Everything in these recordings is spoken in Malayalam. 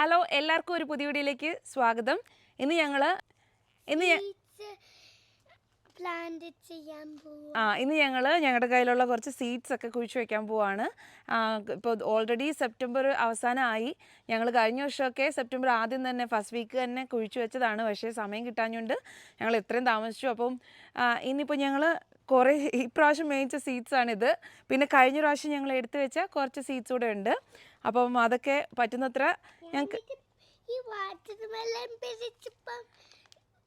ഹലോ എല്ലാവർക്കും ഒരു പുതിയ വീഡിയോയിലേക്ക് സ്വാഗതം. ഇന്ന് ഞങ്ങൾ ഇന്ന് ആ ഇന്ന് ഞങ്ങൾ ഞങ്ങളുടെ കയ്യിലുള്ള കുറച്ച് സീഡ്സ് ഒക്കെ കുഴിച്ചു വെക്കാൻ പോവാണ്. ഇപ്പോൾ ഓൾറെഡി സെപ്റ്റംബർ അവസാനമായി. ഞങ്ങൾ കഴിഞ്ഞ വർഷമൊക്കെ സെപ്റ്റംബർ ആദ്യം തന്നെ ഫസ്റ്റ് വീക്ക് തന്നെ കുഴിച്ചു വെച്ചതാണ്. പക്ഷേ സമയം കിട്ടാഞ്ഞുകൊണ്ട് ഞങ്ങൾ ഇത്രയും താമസിച്ചു. അപ്പം ഇന്നിപ്പോൾ ഇനിയിപ്പോൾ ഞങ്ങൾ കുറേ ഇപ്രാവശ്യം മേടിച്ച സീഡ്സ് ആണിത്. പിന്നെ കഴിഞ്ഞ പ്രാവശ്യം ഞങ്ങൾ എടുത്തു വെച്ച കുറച്ച് സീഡ്സ് കൂടെ ഉണ്ട്. അപ്പം അതൊക്കെ പറ്റുന്നത്ര ഞങ്ങൾക്ക് ഈ വാട്ടർ മെലൺ പിരിച്ചപ്പം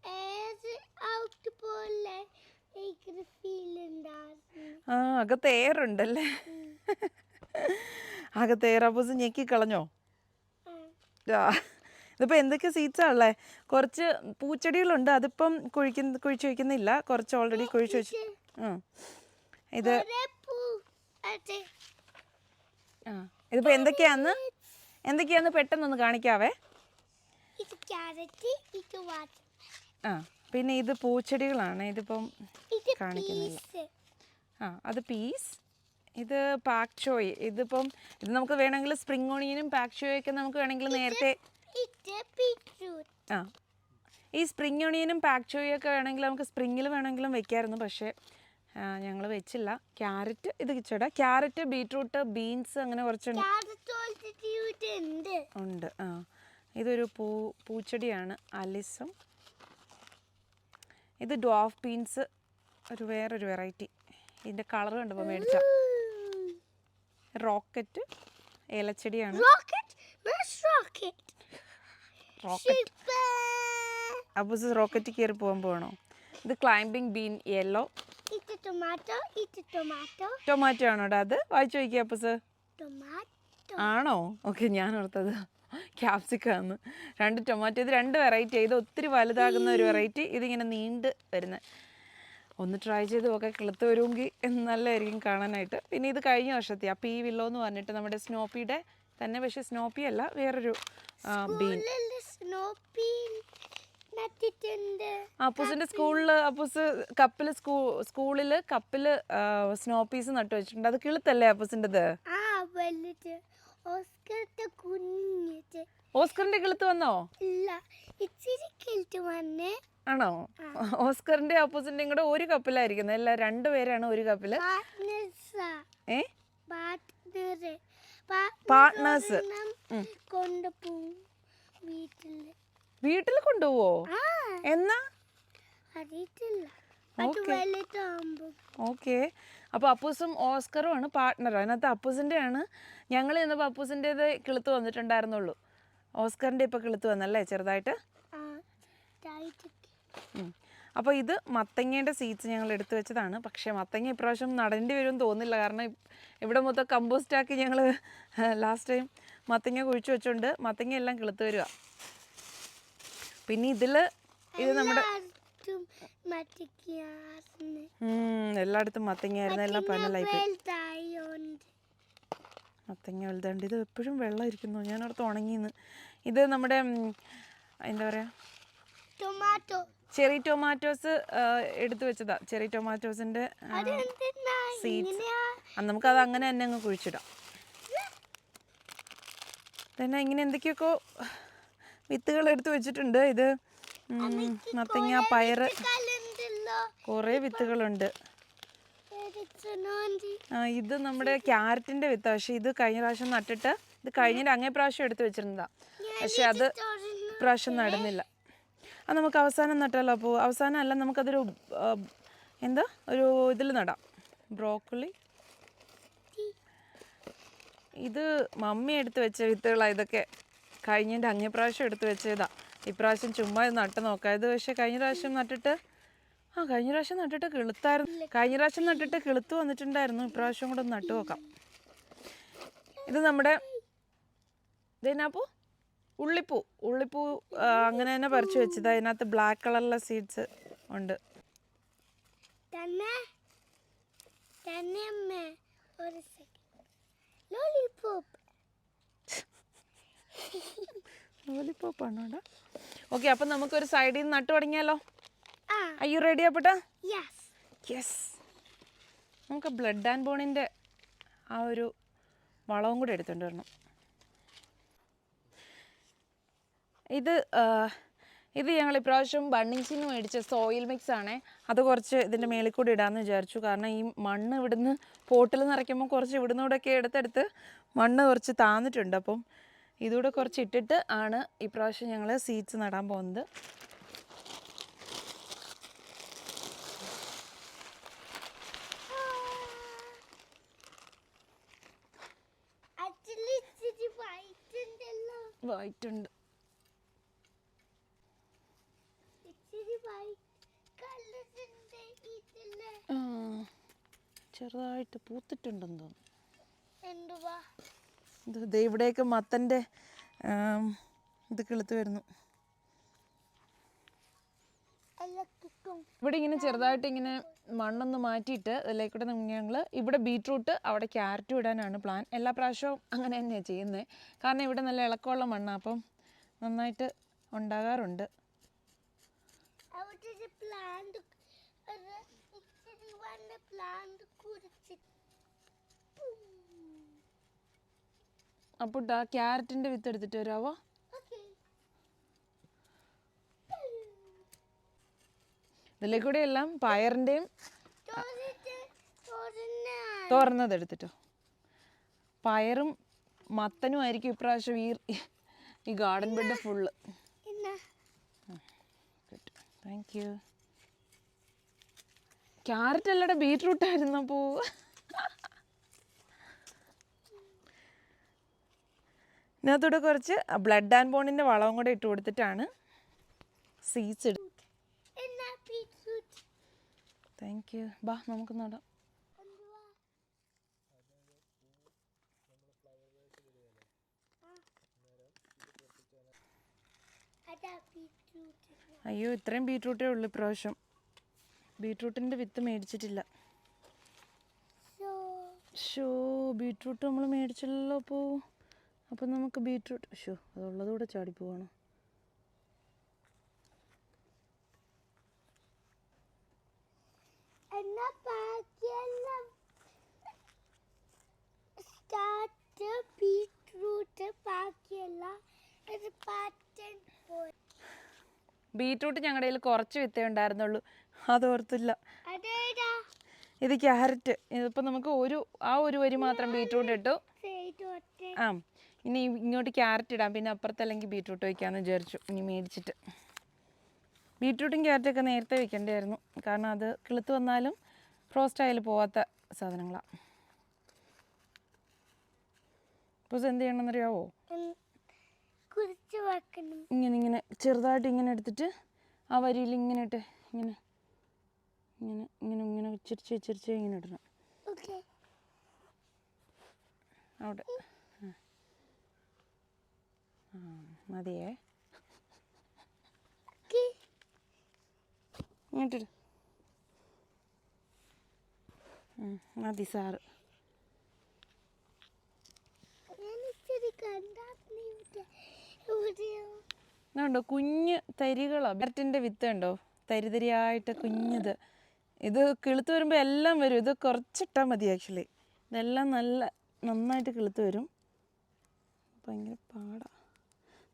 ഏത് ഔട്ട് പോലെ ആ അകത്ത് എയർ ഉണ്ടല്ലേ? അകത്ത് എയർ അപ്പോസ് ഞെക്കി കളഞ്ഞോ? ഇതിപ്പോൾ എന്തൊക്കെ സീറ്റ്സാ ഉള്ളേ? കുറച്ച് പൂച്ചെടികളുണ്ട് അതിപ്പം കുഴിക്കുന്ന കുഴിച്ചു വയ്ക്കുന്നില്ല കുറച്ച് ഓൾറെഡി കുഴിച്ചു വെച്ചു ഇത് ആ ഇതിപ്പോൾ എന്തൊക്കെയാന്ന്? എന്തൊക്കെയാന്ന് പെട്ടെന്നൊന്ന് കാണിക്കാവേ. ഇത് ക്യാരറ്റ് ഇത് ആ പിന്നെ ഇത് പൂച്ചെടികളാണ്. ഇതിപ്പം ഇത് കാണിക്കുന്നില്ല. ആ അത് പീസ്. ഇത് പാക്ചോയ് ഇതിപ്പം ഇത് നമുക്ക് വേണമെങ്കിൽ സ്പ്രിംഗ് ഓണിയനും പാക് ഒക്കെ നമുക്ക് വേണമെങ്കിൽ നേരത്തെ ആ. ഈ സ്പ്രിംഗ് ഓണിയനും പാക്ക് ഒക്കെ വേണമെങ്കിൽ നമുക്ക് സ്പ്രിങ്ങിൽ വേണമെങ്കിലും വെക്കായിരുന്നു. പക്ഷേ ഞങ്ങൾ വെച്ചില്ല. ക്യാരറ്റ് ഇത് കിച്ചട. ക്യാരറ്റ് ബീട്രൂട്ട് ബീൻസ് അങ്ങനെ കുറച്ചുണ്ട്. ഉണ്ട്. ആ. ഇതൊരു പൂ പൂച്ചെടിയാണ്. അലിസും. ഇത് ഡോഫ് ബീൻസ് ഒരു വേറൊരു വെറൈറ്റി. ഇതിന്റെ കളർ കണ്ടപ്പോൾ മേടിച്ച. Rocket ഏലച്ചെടിയാണ് rocket? Rocket. Rocket. Super. Appoos rocket കയറി പോകാൻ പോകണോ ഇത് ക്ലൈംബിംഗ് ബീൻ യെല്ലോ ടൊമാറ്റോ ആണോ അത്? വായിച്ചു നോക്കിയ ആണോ? ഓക്കെ ഞാൻ ഓർത്തത് ക്യാപ്സിക്കാന്ന് രണ്ട് ടൊമാറ്റോ ഇത് രണ്ട് വെറൈറ്റി ഇത് ഒത്തിരി വലുതാകുന്ന ഒരു വെറൈറ്റി ഇതിങ്ങനെ നീണ്ട് വരുന്ന. ഒന്ന് ട്രൈ ചെയ്ത് ഒക്കെ കിളുത്ത് വരുമെങ്കിൽ നല്ലതായിരിക്കും കാണാനായിട്ട്. പിന്നെ ഇത് കഴിഞ്ഞ വർഷത്തെ ആ പി വില്ലോ എന്ന് പറഞ്ഞിട്ട് നമ്മുടെ സ്നോപ്പിയുടെ തന്നെ പക്ഷേ സ്നോപ്പി അല്ല വേറൊരു ബീൻ സ്നോപ്പി അപ്പൂസിന്റെ സ്കൂളിൽ അപ്പൂസ് കപ്പിൽ സ്കൂ സ്കൂളിൽ കപ്പിൽ സ്നോ പീസ് നട്ടു വെച്ചിട്ടുണ്ട്. അത് കിളുത്തല്ലേ അപ്പൂസിന്റെത് ഓസ്കറിന്റെ കിളുത്ത് വന്നോ? ആണോ? ഓസ്കറിന്റെ അപ്പൂസിന്റെയും കൂടെ ഒരു കപ്പിലായിരിക്കുന്നത്. അല്ല രണ്ടുപേരാണ് ഒരു കപ്പിൽ. പാർട്ട്നേഴ്സ് ഏ. കൊണ്ടുപോവും വീട്ടിൽ. വീട്ടിൽ കൊണ്ടുപോവോ? എന്നാ? അറിയത്തില്ല. ഓക്കെ. അപ്പോൾ അപ്പൂസും ഓസ്കറും ആണ് പാർട്ട്ണർ അതിനകത്ത് അപ്പൂസിന്റെ ആണ് ഞങ്ങൾ ചെന്നപ്പോൾ അപ്പൂസിന്റെത് കിളുത്ത് വന്നിട്ടുണ്ടായിരുന്നുള്ളൂ. ഓസ്കറിന്റെ ഇപ്പോൾ കിളുത്ത് വന്നല്ലേ ചെറുതായിട്ട്? അപ്പോൾ ഇത് മത്തങ്ങേന്റെ സീഡ്സ് ഞങ്ങൾ എടുത്തു വെച്ചതാണ്. പക്ഷേ മത്തങ്ങ ഇപ്രാവശ്യം നടേണ്ടി വരുമെന്ന് തോന്നില്ല കാരണം ഇവിടെ മൊത്തം കമ്പോസ്റ്റ് ആക്കി ഞങ്ങൾ ലാസ്റ്റ് ടൈം മത്തങ്ങ കുഴിച്ചു വെച്ചോണ്ട് മത്തങ്ങ എല്ലാം കിളുത്ത് വരിക. പിന്നെ ഇതിൽ ഇത് നമ്മുടെ എല്ലായിടത്തും മത്തങ്ങയായിരുന്നു എല്ലാം പനലായി മത്തങ്ങ വലുതാണ്ട് ഇത് എപ്പോഴും വെള്ളം ഇരിക്കുന്നു ഞാൻ ഓർത്ത് ഉണങ്ങിന്ന് ഇത് നമ്മുടെ എന്താ പറയുക ടൊമാറ്റോ. ചെറി ടൊമാറ്റോസ് എടുത്തു വെച്ചതാ. ചെറി ടൊമാറ്റോസിന്റെ സീഡ്സ് നമുക്കത് അങ്ങനെ തന്നെ അങ്ങ് കുഴിച്ചിടാം. പിന്നെ ഇങ്ങനെ എന്തൊക്കെയൊക്കെ വിത്തുകൾ എടുത്തു വെച്ചിട്ടുണ്ട്. ഇത് നത്തങ്ങ പയറ് കുറേ വിത്തുകളുണ്ട്. ആ, ഇത് നമ്മുടെ ക്യാരറ്റിന്റെ വിത്താ. പക്ഷേ ഇത് കഴിഞ്ഞ പ്രാവശ്യം നട്ടിട്ട് ഇത് കഴിഞ്ഞിട്ട് അങ്ങേ പ്രാവശ്യം എടുത്തു വെച്ചിരുന്നതാ. പക്ഷെ അത് പ്രാവശ്യം നടന്നില്ല. അത് നമുക്ക് അവസാനം നട്ടാലോ? അപ്പോൾ അവസാനം അല്ല നമുക്കതൊരു എന്താ? ഒരു ഇതിൽ നടാം. ബ്രോക്കോളി ഇത് മമ്മി എടുത്ത് വെച്ച വിത്തുകളാണ് ഇതൊക്കെ. കഴിഞ്ഞതിന്റെ അങ്ങേ പ്രാവശ്യം എടുത്ത് വെച്ചതാ. ഇപ്രാവശ്യം ചുമ്മാ നട്ട് നോക്കാം. ഇത് പക്ഷേ കഴിഞ്ഞ പ്രാവശ്യം നട്ടിട്ട് ആ കഴിഞ്ഞ പ്രാവശ്യം നട്ടിട്ട് കിളുത്തായിരുന്നു. കഴിഞ്ഞ പ്രാവശ്യം നട്ടിട്ട് കിളുത്ത് വന്നിട്ടുണ്ടായിരുന്നു. ഇപ്രാവശ്യം കൂടെ ഒന്ന് നട്ടു നോക്കാം. ഇത് നമ്മുടെ ഇതിനാപ്പൂ ഉള്ളിപ്പൂ. ഉള്ളിപ്പൂ അങ്ങനെ തന്നെ പറിച്ചു വെച്ചത്. അതിനകത്ത് ബ്ലാക്ക് കളറിലെ സീഡ്സ് ഉണ്ട്. ഒരു സെക്കൻഡ് ലോലിപോപ്പ് ലോലിപ്പോപ്പാണോ ഇവിടെ ഓക്കെ അപ്പം നമുക്കൊരു സൈഡിൽ നിന്ന് നട്ടു തുടങ്ങിയാലോ? ആ. അയ്യോ റെഡി ആപ്പട്ടാ യെസ് യെസ് നമുക്ക് ബ്ലഡ് ആൻഡ് ബോണിന്റെ ആ ഒരു വളവും കൂടെ എടുത്തുകൊണ്ട് വരണം. ഇത് ഇത് ഞങ്ങൾ ഇപ്രാവശ്യം ബണ്ണിങ്സിൽ നിന്ന് മേടിച്ച സോയിൽ മിക്സ് ആണേ. അത് കുറച്ച് ഇതിന്റെ മേളിൽ കൂടി ഇടാമെന്ന് വിചാരിച്ചു. കാരണം ഈ മണ്ണ് ഇവിടുന്ന് പോട്ടിൽ നിറയ്ക്കുമ്പോൾ കുറച്ച് ഇവിടുന്ന് കൂടെയൊക്കെ ഒക്കെ എടുത്തെടുത്ത് മണ്ണ് കുറച്ച് താന്നിട്ടുണ്ട്. അപ്പം ഇതുകൂടെ കുറച്ച് ഇട്ടിട്ട് ആണ് ഇപ്രാവശ്യം ഞങ്ങൾ സീഡ്സ് നടാൻ പോകുന്നത്. വൈറ്റ് ഉണ്ട്. ചെറുതായിട്ട് പൂത്തിട്ടുണ്ടെന്ന് തോന്നുന്നു. എന്തുവാ? ഇത് ദേ ഇവിടെയൊക്കെ മത്തന്റെ ഇത് കിളുത്ത് വരുന്നു. ഇവിടെ ഇങ്ങനെ ചെറുതായിട്ട് ഇങ്ങനെ മണ്ണൊന്ന് മാറ്റിയിട്ട് ഇതിലേക്കൂടെ ഞങ്ങൾ ഇവിടെ ബീട്രൂട്ട് അവിടെ ക്യാരറ്റും ഇടാനാണ് പ്ലാൻ എല്ലാ പ്രാവശ്യവും അങ്ങനെ തന്നെയാണ് ചെയ്യുന്നത് കാരണം ഇവിടെ നല്ല ഇളക്കമുള്ള മണ്ണാണ് അപ്പം നന്നായിട്ട് ഉണ്ടാകാറുണ്ട്. പ്ലാന്റ് അപ്പോൾ ആ ക്യാരറ്റിന്റെ വിത്ത് എടുത്തിട്ട് വരാവോ? ഓക്കെ. ഇതിലേക്കൂടെ എല്ലാം പയറിന്റെയും തുറന്നത് എടുത്തിട്ടോ. പയറും മത്തനും ആയിരിക്കും ഇപ്രാവശ്യം ഈ ഈ garden bed full. Thank you carrot അല്ലടെ beetroot ആയിരുന്നു ഇതിനകത്തൂടെ കുറച്ച് ബ്ലഡ് ആൻഡ് ബോണിന്റെ വളവും കൂടെ ഇട്ട് കൊടുത്തിട്ടാണ് സീഡ്സ് ഇടുന്നത്. താങ്ക് യു ബാ നമുക്ക് നടാം അയ്യോ ഇത്രയും ബീട്രൂട്ടേ ഉള്ളു ഇപ്രാവശ്യം. ബീട്രൂട്ടിന്റെ വിത്ത് മേടിച്ചിട്ടില്ല. ഷോ ബീട്രൂട്ട് നമ്മൾ മേടിച്ചല്ലോ പോ അപ്പം നമുക്ക് ബീട്രൂട്ട് ഷോ അതുള്ളതുകൂടെ ചാടിപ്പോവാണ് എന്നാ ബാക്കിയെല്ലാം സ്റ്റാർട്ട് ബീറ്റ്റൂട്ട് ബാക്കിയെല്ലാം ഒരു പാറ്റേൺ പോയി ബീട്രൂട്ട് ഞങ്ങളുടെ കയ്യിൽ കുറച്ച് വിത്തേ ഉണ്ടായിരുന്നുള്ളൂ. അതോർത്തില്ല. അതേടാ. ഇത് ക്യാരറ്റ്. ഇതിപ്പോൾ നമുക്ക് ഒരു ആ ഒരു വരി മാത്രം ബീട്രൂട്ട് ഇട്ടു. ആ. ഇനി ഇങ്ങോട്ട് ക്യാരറ്റ് ഇടാം. പിന്നെ അപ്പുറത്ത് അല്ലെങ്കിൽ ബീട്രൂട്ട് വയ്ക്കാമെന്ന് വിചാരിച്ചു. ഇനി മേടിച്ചിട്ട്. ബീട്രൂട്ടും ക്യാരറ്റൊക്കെ നേരത്തെ വെക്കേണ്ടതായിരുന്നു കാരണം അത് കിളുത്ത് വന്നാലും ഫ്രോസ്റ്റ് ആയാലും പോവാത്ത സാധനങ്ങളാണ് പൂസ് എന്ത് ചെയ്യണമെന്നറിയാവോ? ഇങ്ങനെ ഇങ്ങനെ ചെറുതായിട്ട് ഇങ്ങനെ എടുത്തിട്ട് ആ വരിയിൽ ഇങ്ങനെ ഇട്ട് ഇങ്ങനെ ഇങ്ങനെ ഇങ്ങനെ ഇങ്ങനെ ചിരിച്ച് ചിരിച്ച് ഇങ്ങനെ ഇടണം. അവിടെ. ആ. മതിയേ. ഇങ്ങോട്ടിട് മതി സാറ്. ഇതുണ്ടോ കുഞ്ഞ് തരികളോ? ബെർട്ടിന്റെ വിത്ത് ഉണ്ടോ? തരിതരിയായിട്ട് കുഞ്ഞത്. ഇത് കിളുത്ത് വരുമ്പോൾ എല്ലാം വരും. ഇത് കുറച്ചിട്ടാൽ മതി ആക്ച്വലി ഇതെല്ലാം നല്ല നന്നായിട്ട് കിളുത്ത് വരും. ഭയങ്കര പാടാ.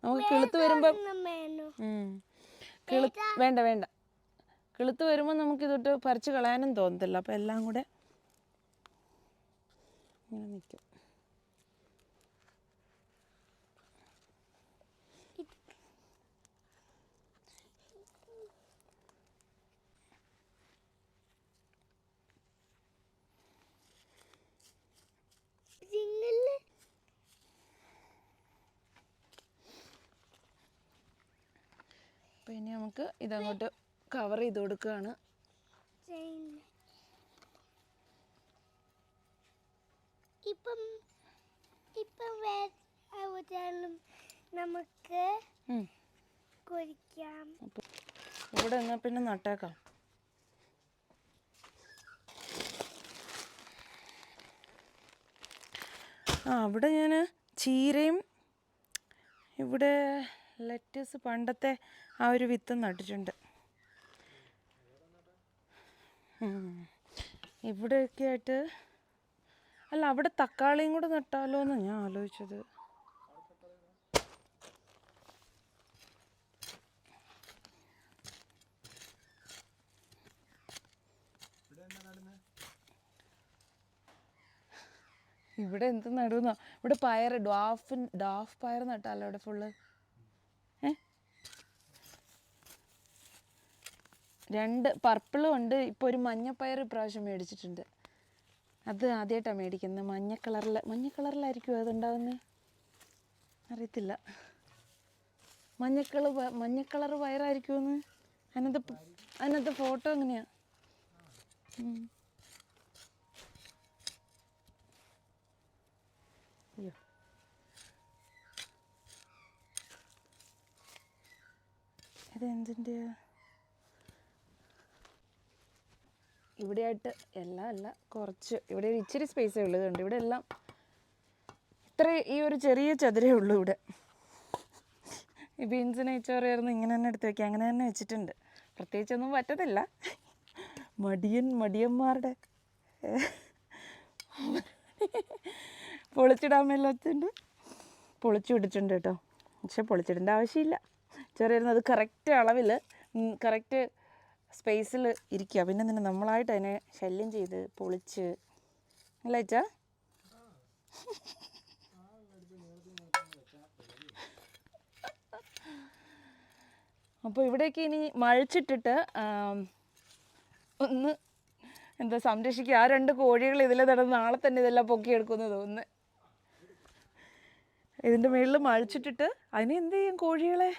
നമുക്ക് കിളുത്ത് വരുമ്പോൾ കിളു വേണ്ട വേണ്ട. കിളുത്ത് വരുമ്പോൾ നമുക്ക് ഇതൊട്ട് പറിച്ച് കളയാനും തോന്നത്തില്ല. അപ്പോൾ എല്ലാം കൂടെ ഇങ്ങനെ നിൽക്കും അപ്പോൾ ഇനി നമുക്ക് ഇതങ്ങോട്ട് കവർ ചെയ്ത് കൊടുക്കുകയാണ്. ഇപ്പം ഇപ്പം വേറെ നമുക്ക്. കുഴിക്കാം ഇവിടെ എന്നാ പിന്നെ നട്ടേക്കാം. ആ അവിടെ ഞാൻ ചീരയും ഇവിടെ ലെറ്റസ് പണ്ടത്തെ ആ ഒരു വിത്ത് നട്ടിട്ടുണ്ട്. ഇവിടെയൊക്കെ ആയിട്ട് അല്ല അവിടെ തക്കാളിയും കൂടെ നട്ടാലോ എന്ന് ഞാൻ ആലോചിച്ചത്. ഇവിടെ എന്ത് നടുന്നോ? ഇവിടെ പയർ ഡാഫ് ഡാഫ് പയർ നട്ടാലോ ഇവിടെ ഫുള്ള് രണ്ട് പർപ്പിളും ഉണ്ട്. ഇപ്പോൾ ഒരു മഞ്ഞപ്പയർ ഇപ്രാവശ്യം മേടിച്ചിട്ടുണ്ട്. അത് ആദ്യമായിട്ടാണ് മേടിക്കുന്നത്. മഞ്ഞ കളറിൽ മഞ്ഞ കളറിലായിരിക്കും അതുണ്ടാവുന്നത് അറിയത്തില്ല. മഞ്ഞക്കളർ മഞ്ഞക്കളർ മഞ്ഞ കളർ പയറായിരിക്കുമെന്ന് അതിനകത്ത് അതിനകത്ത് ഫോട്ടോ എങ്ങനെയാ. അയ്യോ. ഇവിടെയായിട്ട് എല്ലാം അല്ല കുറച്ച്. ഇവിടെ ഒരു ഇച്ചിരി സ്പേസേ ഉള്ളതുകൊണ്ട് ഇവിടെ എല്ലാം ഇത്ര ഈ ഒരു ചെറിയ ചതുരേ ഉള്ളൂ ഇവിടെ. ഈ ബീൻസ് നെയ്ച്ചോറായിരുന്നു ഇങ്ങനെ തന്നെ എടുത്ത് വെക്കുക. അങ്ങനെ തന്നെ വെച്ചിട്ടുണ്ട്. പ്രത്യേകിച്ചൊന്നും പറ്റത്തില്ല. മടിയൻ മടിയന്മാരുടെ പൊളിച്ചിടാൻ മേലത്തുണ്ട് പൊളിച്ചു വിട്ടിട്ടുണ്ട് കേട്ടോ. പക്ഷെ പൊളിച്ചിടേണ്ട ആവശ്യമില്ല. ചെറിയ അത് കറക്റ്റ് അളവിൽ കറക്റ്റ് സ്പേസിൽ ഇരിക്കുക പിന്നെ നിന്നെ നമ്മളായിട്ട് അതിനെ ശല്യം ചെയ്ത് പൊളിച്ച്. അല്ല അച്ഛാ? അപ്പോൾ ഇവിടേക്ക് ഇനി മഴച്ചിട്ടിട്ട് ഒന്ന് എന്താ സംരക്ഷിക്കുക ആ രണ്ട് കോഴികൾ ഇതിൽ നടന്ന് നാളെ തന്നെ ഇതെല്ലാം പൊക്കിയെടുക്കുമെന്ന് തോന്നുന്നു ഇതിന്റെ മുകളിൽ മഴച്ചിട്ടിട്ട് അതിനെന്ത് ചെയ്യും കോഴികളെ?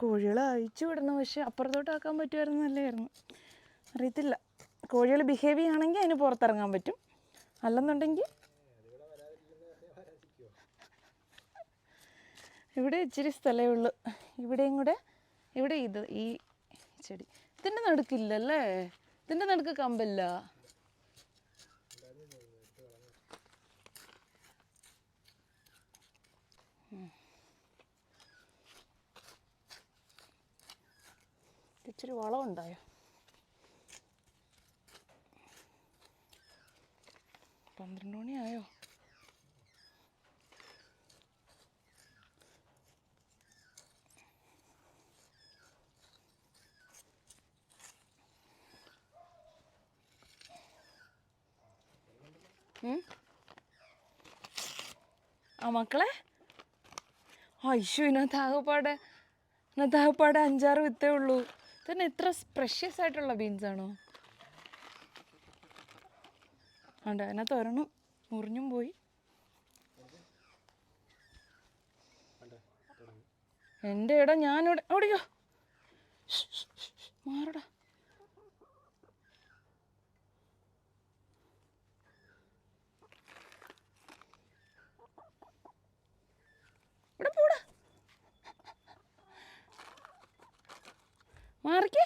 കോഴികളെ അഴിച്ചു വിടണം. പക്ഷെ അപ്പുറത്തോട്ടാക്കാൻ പറ്റുമായിരുന്നു നല്ലതായിരുന്നു. അറിയത്തില്ല. കോഴികൾ ബിഹേവ് ചെയ്യുകയാണെങ്കിൽ അതിന് പുറത്തിറങ്ങാൻ പറ്റും. അല്ലെന്നുണ്ടെങ്കിൽ ഇവിടെ ഇച്ചിരി സ്ഥലമേ ഉള്ളൂ. ഇവിടെയും കൂടെ ഇവിടെ ഇത് ഈ ചെടി. ഇതിന്റെ നടുക്കില്ലല്ലേ? ഇതിന്റെ നടുക്ക് കമ്പില്ല? ഇച്ചിരി വളമുണ്ടായോ പന്ത്രണ്ട് മണിയായോ? ആ മക്കളെ? അയ്യോ ഇതിനകത്ത് ആകെപ്പാടെ ഇതിനകത്ത് ആകെപ്പാടെ അഞ്ചാറ് വിത്തേ ഉള്ളൂ. തന്നെ ഇത്ര പ്രഷ്യസ് ആയിട്ടുള്ള ബീൻസ് ആണോ? ഉണ്ട് അതിനകത്ത് ഒരെണ്ണം മുറിഞ്ഞും പോയി. എന്റെ ഇടം ഞാനിവിടെ ഓടിക്കോ മാറടാ ഇവിടെ പോടാ മാറിക്കേ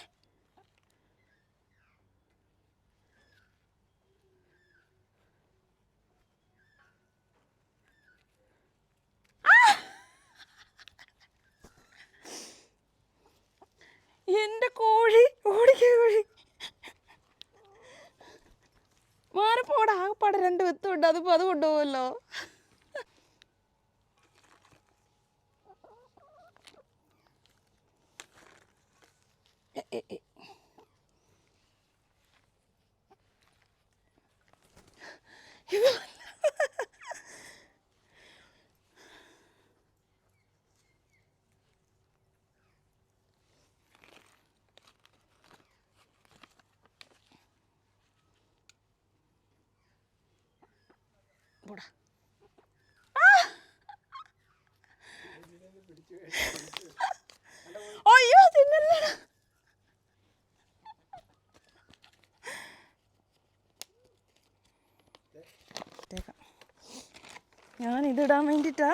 എന്റെ കോഴി ഓടിക്ക കോഴി മാറിപ്പോടാ ആകപ്പാടെ രണ്ട് വിത്തുണ്ട് അതിപ്പോ അത് കൊണ്ടുപോകല്ലോ എ, എ, അയ്യോ തിന്നല്ലടാ. ഞാൻ ഇതിടാൻ വേണ്ടിട്ടാ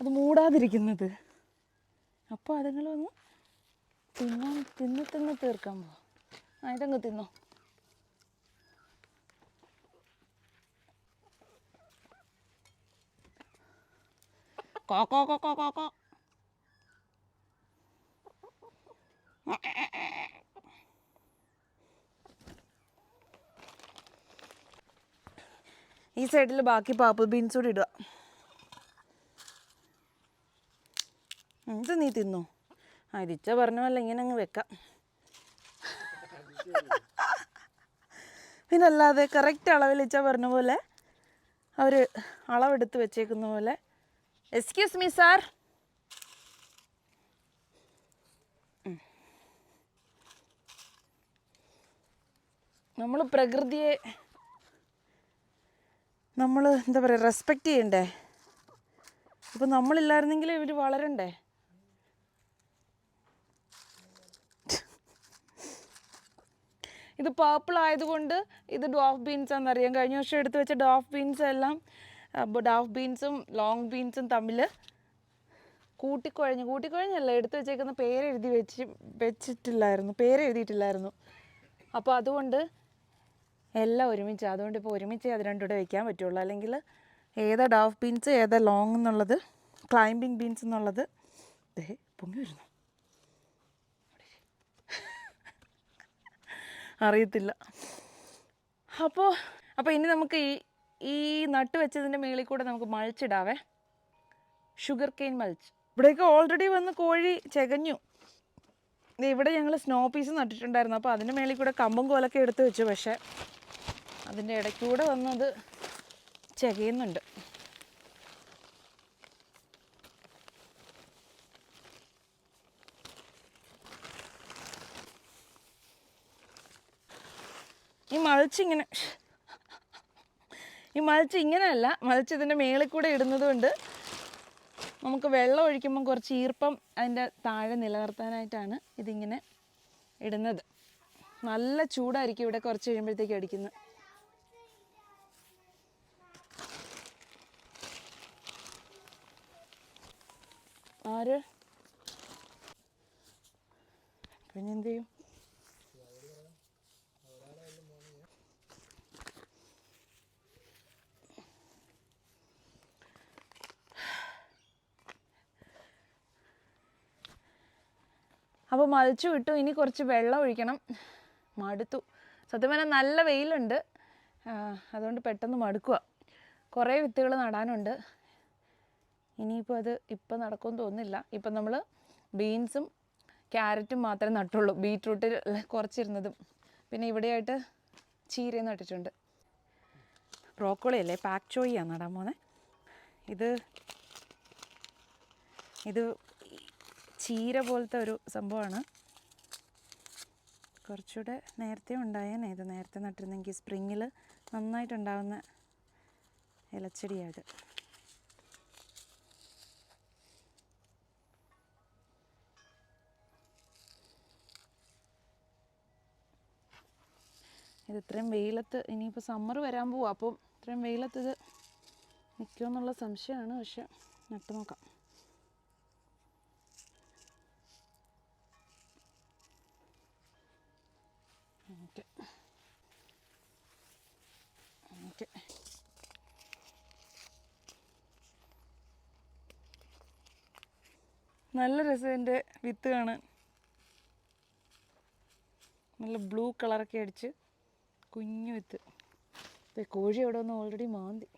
അത് മൂടാതിരിക്കുന്നത്. അപ്പോൾ അതുങ്ങൾ വന്ന് തിന്നാൻ തിന്ന് തിന്ന് തീർക്കാൻ പോവാം. ഇതങ്ങ് തിന്നോ. കോ കോ കോ കോ കോ കോ ഈ സൈഡിൽ ബാക്കി പാപ്പിൾ ബീൻസ് കൂടി ഇടുക. ഇത് നീ തിന്നു? ഇതിച്ച പറഞ്ഞ പോലെ ഇങ്ങനെ അങ്ങ് വെക്കാം. പിന്നല്ലാതെ കറക്റ്റ് അളവിൽ ഇച്ച പറഞ്ഞ പോലെ അവർ അളവെടുത്ത് വെച്ചേക്കുന്ന പോലെ. എക്സ്ക്യൂസ് മീ സാർ നമ്മൾ പ്രകൃതിയെ നമ്മൾ എന്താ പറയുക റെസ്പെക്റ്റ് ചെയ്യണ്ടേ? അപ്പോൾ നമ്മളില്ലായിരുന്നെങ്കിൽ ഇവർ വളരണ്ടേ? ഇത് പേർപ്പിൾ ആയതുകൊണ്ട് ഇത് ഡോഫ് ബീൻസ് ആണെന്നറിയാം. കഴിഞ്ഞ വർഷം എടുത്തു വെച്ച ഡോഫ് ബീൻസ് എല്ലാം ഡോഫ് ബീൻസും ലോങ് ബീൻസും തമ്മിൽ കൂട്ടിക്കുഴഞ്ഞ് കൂട്ടിക്കുഴഞ്ഞല്ല എടുത്തു വെച്ചേക്കുന്ന പേരെഴുതി വെച്ച് വെച്ചിട്ടില്ലായിരുന്നു പേരെഴുതിയിട്ടില്ലായിരുന്നു. അപ്പോൾ അതുകൊണ്ട് എല്ലാം ഒരുമിച്ച്. അതുകൊണ്ട് ഇപ്പോൾ ഒരുമിച്ച് അത് രണ്ടും കൂടെ വെക്കാൻ പറ്റുള്ളൂ. അല്ലെങ്കിൽ ഏതാ ഡാഫ് ബീൻസ് ഏതാ ലോങ് എന്നുള്ളത് ക്ലൈംബിംഗ് ബീൻസ് എന്നുള്ളത്. ദേ പൊങ്ങി വരുന്നു. അറിയത്തില്ല. അപ്പോൾ അപ്പോൾ ഇനി നമുക്ക് ഈ ഈ നട്ട് വെച്ചതിന്റെ മേളിൽ കൂടെ നമുക്ക് മൾച്ചിടാവേ. ഷുഗർ കെയിൻ മൾച്ച് ഇവിടേക്ക് ഓൾറെഡി വന്ന് കോഴി ചെകഞ്ഞു. ഇവിടെ ഞങ്ങൾ സ്നോ പീസ് നട്ടിട്ടുണ്ടായിരുന്നു. അപ്പോൾ അതിന്റെ മേളിൽ കൂടെ കമ്പും കോലൊക്കെ എടുത്ത് വെച്ചു. പക്ഷേ അതിന്റെ ഇടയ്ക്കൂടെ വന്നത് ചകയുന്നുണ്ട്. ഈ ഇങ്ങനെ ഈ മൾച്ച് ഇങ്ങനെയല്ല മൾച്ച് ഇതിന്റെ മേളിൽ കൂടെ ഇടുന്നത് കൊണ്ട് നമുക്ക് വെള്ളം ഒഴിക്കുമ്പം കുറച്ച് ഈർപ്പം അതിന്റെ താഴെ നിലനിർത്താനായിട്ടാണ് ഇതിങ്ങനെ ഇടുന്നത്. നല്ല ചൂടായിരിക്കും ഇവിടെ കുറച്ച് കഴിയുമ്പോഴത്തേക്ക് അടിക്കുന്നത്. ആര് പിന്നെ എന്ത് ചെയ്യും അപ്പോൾ മതിച്ചു വിട്ടു. ഇനി കുറച്ച് വെള്ളം ഒഴിക്കണം. മടുത്തു. സത്യം പറഞ്ഞാൽ നല്ല വെയിലുണ്ട്. അതുകൊണ്ട് പെട്ടെന്ന് മടുക്കുക കുറേ വിത്തുകൾ നടാനുണ്ട്. ഇനിയിപ്പോൾ അത് ഇപ്പം നടക്കുമെന്ന് തോന്നുന്നില്ല. ഇപ്പം നമ്മൾ ബീൻസും ക്യാരറ്റും മാത്രമേ നട്ടുള്ളൂ. ബീറ്റ്റൂട്ട് കുറച്ചിരുന്നതും. പിന്നെ ഇവിടെയായിട്ട് ചീരയും നട്ടിട്ടുണ്ട്. ബ്രോക്കോളി അല്ലേ പാക്ക് ചോയിയാണ് നടാൻ മോനെ ഇത് ഇത് ചീര പോലത്തെ ഒരു സംഭവമാണ്. കുറച്ചുകൂടെ നേരത്തെ ഉണ്ടായേനെ ഇത് നേരത്തെ നട്ടിരുന്നെങ്കിൽ സ്പ്രിങ്ങിൽ നന്നായിട്ടുണ്ടാവുന്ന ഇലച്ചെടിയാണ് ഇത് ഇത് ഇത്രയും വെയിലത്ത് ഇനിയിപ്പോൾ സമ്മർ വരാൻ പോവാ. അപ്പോൾ ഇത്രയും വെയിലത്ത് ഇത് നിൽക്കുമെന്നുള്ള സംശയമാണ്. പക്ഷെ നട്ടു നോക്കാം. ഓക്കെ. ഓക്കെ. നല്ല രസം എന്റെ വിത്ത് കാണാൻ. നല്ല ബ്ലൂ കളറൊക്കെ അടിച്ച് കുഞ്ഞു വിത്ത്. ദേ കോഴി അവിടെ വന്ന് ഓൾറെഡി മാന്തി.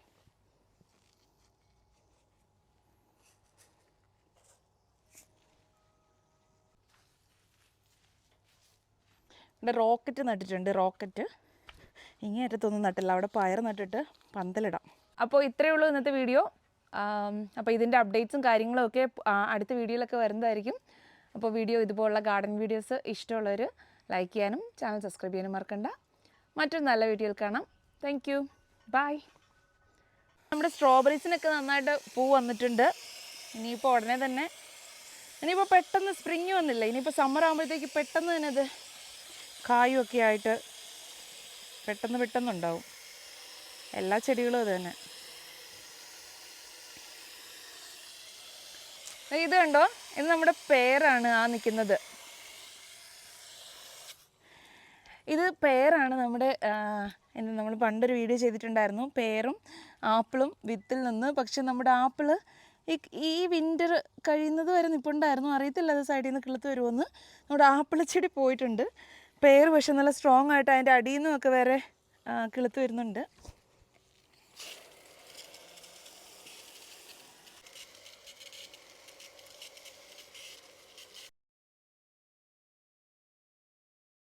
ഇവിടെ റോക്കറ്റ് നട്ടിട്ടുണ്ട് റോക്കറ്റ് ഇങ്ങേ അറ്റത്തൊന്നും നട്ടില്ല അവിടെ പയർ നട്ടിട്ട് പന്തലിടാം. അപ്പോൾ ഇത്രയേ ഉള്ളൂ ഇന്നത്തെ വീഡിയോ അപ്പോൾ ഇതിന്റെ അപ്ഡേറ്റ്സും കാര്യങ്ങളും ഒക്കെ അടുത്ത വീഡിയോയിലൊക്കെ വരുന്നതായിരിക്കും. അപ്പോൾ വീഡിയോ ഇതുപോലുള്ള ഗാർഡൻ വീഡിയോസ് ഇഷ്ടമുള്ളവർ ലൈക്ക് ചെയ്യാനും ചാനൽ സബ്സ്ക്രൈബ് ചെയ്യാനും മറക്കണ്ട. മറ്റൊരു നല്ല വീഡിയോയിൽ കാണാം. താങ്ക് യു ബൈ നമ്മുടെ സ്ട്രോബെറീസിനൊക്കെ നന്നായിട്ട് പൂ വന്നിട്ടുണ്ട്. ഇനിയിപ്പോൾ ഉടനെ തന്നെ ഇനിയിപ്പോൾ പെട്ടെന്ന് സ്പ്രിങ് വന്നില്ല. ഇനിയിപ്പോൾ സമ്മർ ആകുമ്പോഴത്തേക്ക് പെട്ടെന്ന് തന്നെ അത് കായുമൊക്കെ ആയിട്ട് പെട്ടെന്ന് പെട്ടെന്ന് ഉണ്ടാവും എല്ലാ ചെടികളും അത് തന്നെ. ഇത് കണ്ടോ? ഇത് നമ്മുടെ പേരാണ് ആ നിൽക്കുന്നത് ഇത് പേരാണ് നമ്മുടെ എന്താ നമ്മൾ പണ്ടൊരു വീഡിയോ ചെയ്തിട്ടുണ്ടായിരുന്നു. പേരും ആപ്പിളും വിത്തിൽ നിന്ന് പക്ഷെ നമ്മുടെ ആപ്പിൾ ഈ വിന്റർ കഴിയുന്നത് വരെ നിൽപ്പുണ്ടായിരുന്നു അറിയത്തില്ല അത് സൈഡിൽ നിന്ന് കിളുത്ത് വരുമെന്ന് നമ്മുടെ ആപ്പിൾ ചെടി പോയിട്ടുണ്ട്. പേര് പക്ഷെ നല്ല സ്ട്രോങ് ആയിട്ട് അതിന്റെ അടിയിൽ നിന്നൊക്കെ വരെ കിളുത്ത് വരുന്നുണ്ട്.